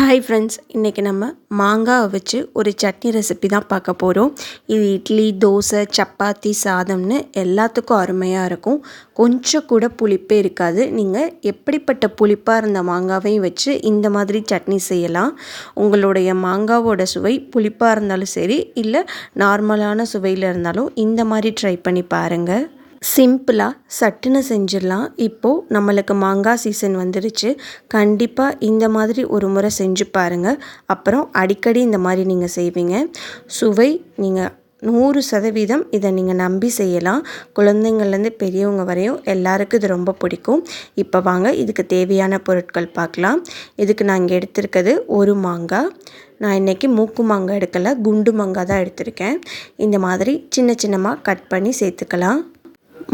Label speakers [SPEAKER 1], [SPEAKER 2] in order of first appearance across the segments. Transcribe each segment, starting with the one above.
[SPEAKER 1] Hi friends இன்றைக்கி நம்ம மாங்காவை வச்சு ஒரு சட்னி ரெசிபி தான் பார்க்க போகிறோம் இது இட்லி தோசை சப்பாத்தி சாதம்னு எல்லாத்துக்கும் அருமையாக இருக்கும். கொஞ்சம் கூட புளிப்பே இருக்காது. நீங்கள் எப்படிப்பட்ட புளிப்பாக இருந்த மாங்காவையும் வச்சு இந்த மாதிரி சட்னி செய்யலாம். உங்களுடைய மாங்காவோட சுவை புளிப்பாக இருந்தாலும் சரி இல்லை நார்மலான சுவையில் இருந்தாலும் இந்த மாதிரி ட்ரை பண்ணி பாருங்கள் சிம்பிளாக சட்டுன்னு செஞ்சிடலாம். இப்போது நம்மளுக்கு மாங்காய் சீசன் வந்துடுச்சு கண்டிப்பாக இந்த மாதிரி ஒரு முறை செஞ்சு பாருங்கள் அப்புறம் அடிக்கடி இந்த மாதிரி நீங்கள் செய்வீங்க. சுவை நீங்கள் நூறு சதவீதம் இதை நீங்கள் நம்பி செய்யலாம். குழந்தைங்கள்லேருந்து பெரியவங்க வரையும் எல்லாருக்கும் இது ரொம்ப பிடிக்கும். இப்போ வாங்க இதுக்கு தேவையான பொருட்கள் பார்க்கலாம். இதுக்கு நான் இங்கே எடுத்திருக்கிறது ஒரு மாங்காய். நான் இன்றைக்கி மூக்கு மாங்காய் எடுக்கலை குண்டு மாங்காய் தான் எடுத்திருக்கேன். இந்த மாதிரி சின்ன சின்னமாக கட் பண்ணி சேர்த்துக்கலாம்.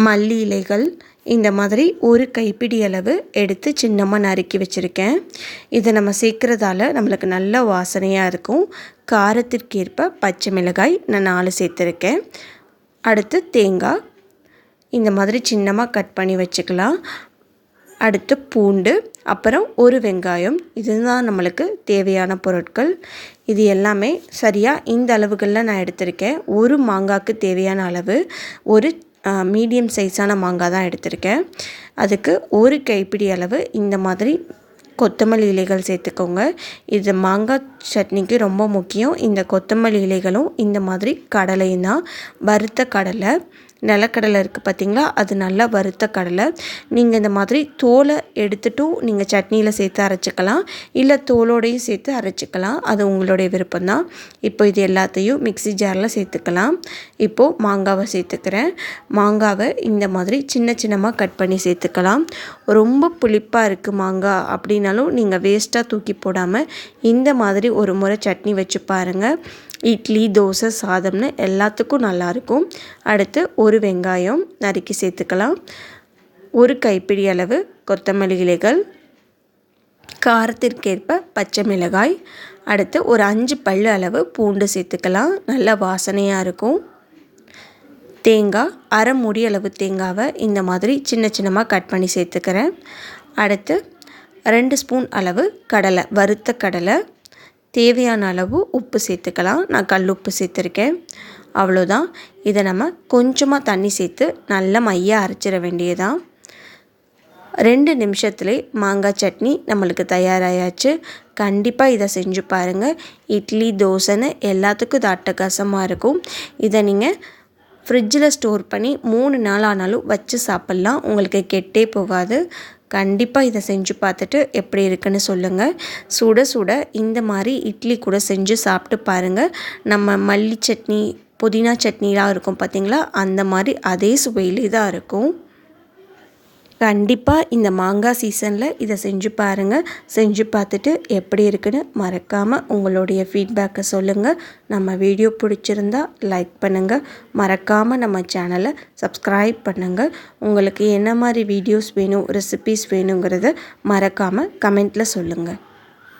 [SPEAKER 1] மல்லி இலைகள் இந்த மாதிரி ஒரு கைப்பிடி அளவு எடுத்து சின்னமாக நறுக்கி வச்சுருக்கேன். இதை நம்ம சேர்க்குறதால நம்மளுக்கு நல்ல வாசனையாக இருக்கும். காரத்திற்கேற்ப பச்சை மிளகாய் நான் நாலு சேர்த்துருக்கேன். அடுத்து தேங்காய். இந்த மாதிரி சின்னமாக கட் பண்ணி வச்சுக்கலாம். அடுத்து பூண்டு அப்புறம் ஒரு வெங்காயம். இதுதான் நம்மளுக்கு தேவையான பொருட்கள். இது எல்லாமே சரியாக இந்த அளவுகளில் நான் எடுத்திருக்கேன். ஒரு மாங்காய்க்கு தேவையான அளவு ஒரு மீடியம் சைஸான மாங்காய் தான் எடுத்திருக்கேன். அதுக்கு ஒரு கைப்பிடி அளவு இந்த மாதிரி கொத்தமல்லி இலைகள் சேர்த்துக்கோங்க. இது மாங்காய் சட்னிக்கு ரொம்ப முக்கியம். இந்த கொத்தமல்லி இலைகளும் இந்த மாதிரி கடலையும் தான். வறுத்த கடலை நிலக்கடலை இருக்குது பார்த்திங்களா? அது நல்லா வறுத்த கடலை. நீங்கள் இந்த மாதிரி தோலை எடுத்துட்டும் நீங்கள் சட்னியில் சேர்த்து அரைச்சிக்கலாம். இல்லை தோலோடையும் சேர்த்து அரைச்சிக்கலாம். அது உங்களுடைய விருப்பம்தான். இப்போ இது எல்லாத்தையும் மிக்சி ஜாரில் சேர்த்துக்கலாம். இப்போது மாங்காவை சேர்த்துக்கிறேன். மாங்காவை இந்த மாதிரி சின்ன சின்னமாக கட் பண்ணி சேர்த்துக்கலாம். ரொம்ப புளிப்பாக இருக்குது மாங்காய் அப்படின்னாலும் நீங்கள் வேஸ்ட்டாக தூக்கி போடாமல் இந்த மாதிரி ஒரு முறை சட்னி வச்சு பாருங்கள் இட்லி தோசை சாதம்னு எல்லாத்துக்கும் நல்லாயிருக்கும். அடுத்து ஒரு வெங்காயம் நறுக்கி சேர்த்துக்கலாம். ஒரு கைப்பிடி அளவு கொத்தமல்லி இலைகள். காரத்திற்கேற்ப பச்சை மிளகாய். அடுத்து ஒரு அஞ்சு பல் அளவு பூண்டு சேர்த்துக்கலாம். நல்ல வாசனையாக இருக்கும். தேங்காய் அரை முடி அளவு தேங்காவை இந்த மாதிரி சின்ன சின்னமாக கட் பண்ணி சேர்த்துக்கிறேன். அடுத்து ரெண்டு ஸ்பூன் அளவு கடலை வறுத்த கடலை. தேவையான அளவு உப்பு சேர்த்துக்கலாம். நான் கல் உப்பு சேர்த்துருக்கேன். அவ்வளோதான். இதை நம்ம கொஞ்சமாக தண்ணி சேர்த்து நல்லா மையாக அரைச்சிட வேண்டியதான் ரெண்டு நிமிஷத்துலேயே மாங்காய் சட்னி நம்மளுக்கு தயாராகியாச்சு கண்டிப்பாக இதை செஞ்சு பாருங்கள் இட்லி தோசைன்னு எல்லாத்துக்கும் இது அட்டகாசமாக இருக்கும். இதை நீங்கள் ஃப்ரிட்ஜில் ஸ்டோர் பண்ணி மூணு நாள் ஆனாலும் வச்சு சாப்பிட்லாம். உங்களுக்கு கெட்டே போகாது. கண்டிப்பாக இதை செஞ்சு பார்த்துட்டு எப்படி இருக்குன்னு சொல்லுங்கள் சுட சுட இந்த மாதிரி இட்லி கூட செஞ்சு சாப்பிட்டு பாருங்கள் நம்ம மல்லி சட்னி புதினா சட்னிலாம் இருக்கும் பார்த்திங்களா அந்த மாதிரி அதே சுவையில் தான் இருக்கும். கண்டிப்பாக இந்த மாங்காய் சீசனில் இதை செஞ்சு பாருங்கள் செஞ்சு பார்த்துட்டு எப்படி இருக்குன்னு மறக்காமல் உங்களுடைய ஃபீட்பேக்கை சொல்லுங்கள் நம்ம வீடியோ பிடிச்சிருந்தா லைக் பண்ணுங்கள் மறக்காமல் நம்ம சேனலை சப்ஸ்கிரைப் பண்ணுங்கள் உங்களுக்கு என்ன மாதிரி வீடியோஸ் வேணும் ரெசிபீஸ் வேணுங்கிறத மறக்காமல் கமெண்ட்டில் சொல்லுங்கள்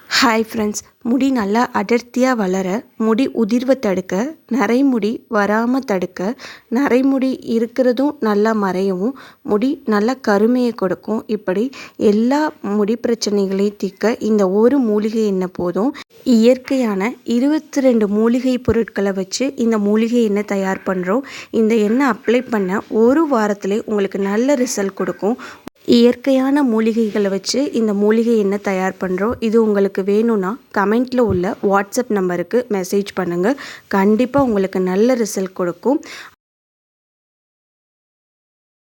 [SPEAKER 1] ஹாய் ஃப்ரெண்ட்ஸ் முடி நல்லா அடர்த்தியாக வளர முடி உதிர்வை தடுக்க நரைமுடி வராமல் தடுக்க நரைமுடி இருக்கிறதும் நல்லா மறையவும் முடி நல்லா கருமையை கொடுக்கும். இப்படி எல்லா முடி பிரச்சனைகளையும் தீர்க்க இந்த ஒரு மூலிகை எண்ணெய் போதும்? இயற்கையான இருபத்தி ரெண்டு மூலிகை பொருட்களை வச்சு இந்த மூலிகை எண்ணெய் தயார் பண்ணுறோம் இந்த எண்ணெய் அப்ளை பண்ண ஒரு வாரத்திலே உங்களுக்கு நல்ல ரிசல்ட் கொடுக்கும். இயற்கையான மூலிகைகளை வச்சு இந்த மூலிகை என்ன தயார் பண்ணுறோம் இது உங்களுக்கு வேணும்னா கமெண்ட்டில் உள்ள வாட்ஸ்அப் நம்பருக்கு மெசேஜ் பண்ணுங்கள் கண்டிப்பாக உங்களுக்கு நல்ல ரிசல்ட் கொடுக்கும்.